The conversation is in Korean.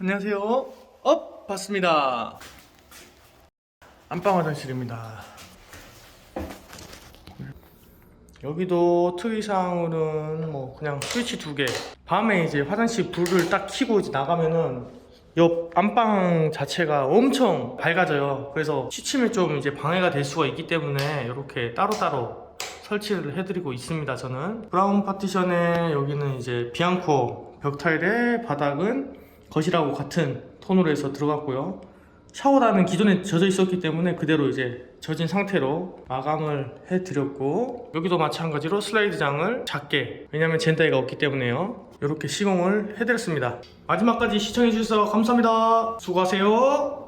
안녕하세요. 업 봤습니다. 안방 화장실입니다. 여기도 특이사항으로는 뭐 그냥 스위치 두 개. 밤에 이제 화장실 불을 딱 켜고 이제 나가면은 옆 안방 자체가 엄청 밝아져요. 그래서 취침에 좀 이제 방해가 될 수가 있기 때문에 이렇게 따로따로 설치를 해드리고 있습니다. 저는 브라운 파티션에 여기는 이제 비앙코 벽 타일에 바닥은 거실하고 같은 톤으로 해서 들어갔고요. 샤워라는 기존에 젖어 있었기 때문에 그대로 이제 젖은 상태로 마감을 해드렸고 여기도 마찬가지로 슬라이드장을 작게 왜냐면 젠다이가 없기 때문에요. 이렇게 시공을 해드렸습니다. 마지막까지 시청해주셔서 감사합니다. 수고하세요